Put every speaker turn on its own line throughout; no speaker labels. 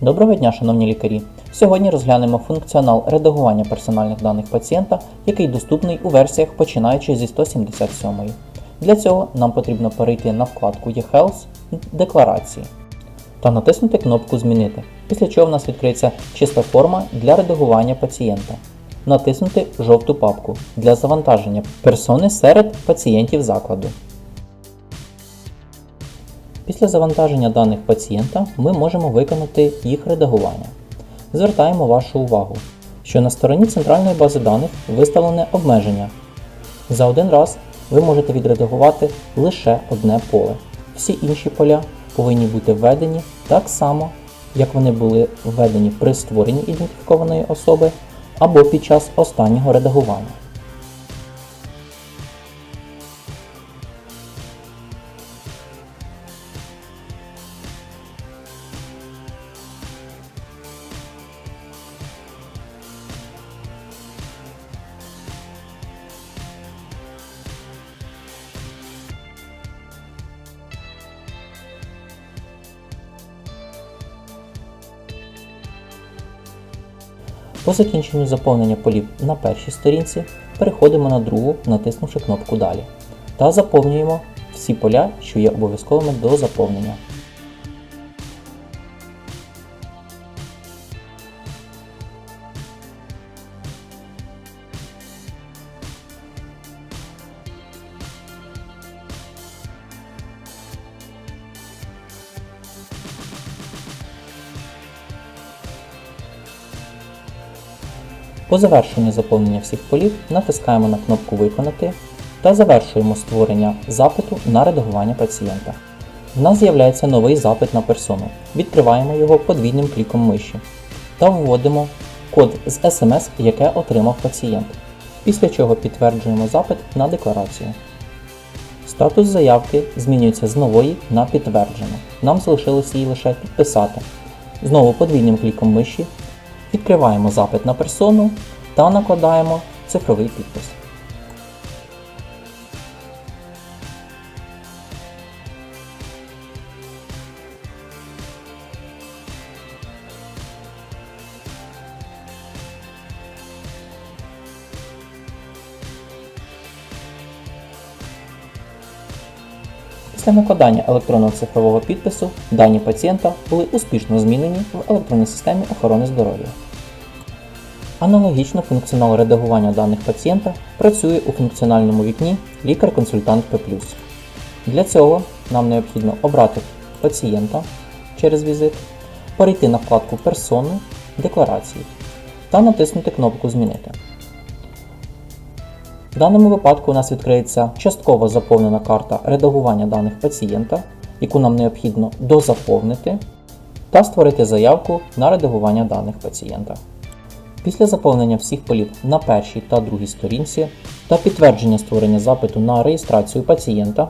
Доброго дня, шановні лікарі! Сьогодні розглянемо функціонал редагування персональних даних пацієнта, який доступний у версіях починаючи зі 177. Для цього нам потрібно перейти на вкладку eHealth Декларації та натиснути кнопку Змінити, після чого в нас відкриється чиста форма для редагування пацієнта. Натиснути жовту папку для завантаження персони серед пацієнтів закладу. Після завантаження даних пацієнта ми можемо виконати їх редагування. Звертаємо вашу увагу, що на стороні центральної бази даних виставлене обмеження. За один раз ви можете відредагувати лише одне поле. Всі інші поля повинні бути введені так само, як вони були введені при створенні ідентифікованої особи або під час останнього редагування. По закінченню заповнення полів на першій сторінці переходимо на другу, натиснувши кнопку Далі та заповнюємо всі поля, що є обов'язковими до заповнення. По завершенню заповнення всіх полів натискаємо на кнопку Виконати та завершуємо створення запиту на редагування пацієнта. В нас з'являється новий запит на персону. Відкриваємо його подвійним кліком миші та вводимо код з смс, яке отримав пацієнт. Після чого підтверджуємо запит на декларацію. Статус заявки змінюється з нової на підтверджену. Нам залишилось її лише підписати. Знову подвійним кліком миші Відкриваємо запит на персону та накладаємо цифровий підпис. Після накладання електронного цифрового підпису дані пацієнта були успішно змінені в електронній системі охорони здоров'я. Аналогічно функціонал редагування даних пацієнта працює у функціональному вікні Лікар-консультант П+. Для цього нам необхідно обрати пацієнта через візит, перейти на вкладку Персони Декларації та натиснути кнопку Змінити. В даному випадку у нас відкриється частково заповнена карта редагування даних пацієнта, яку нам необхідно дозаповнити та створити заявку на редагування даних пацієнта. Після заповнення всіх полів на першій та другій сторінці та підтвердження створення запиту на реєстрацію пацієнта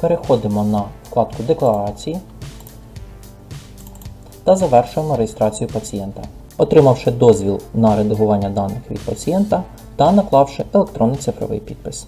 переходимо на вкладку Декларації та завершуємо реєстрацію пацієнта, отримавши дозвіл на редагування даних від пацієнта та наклавши електронний цифровий підпис.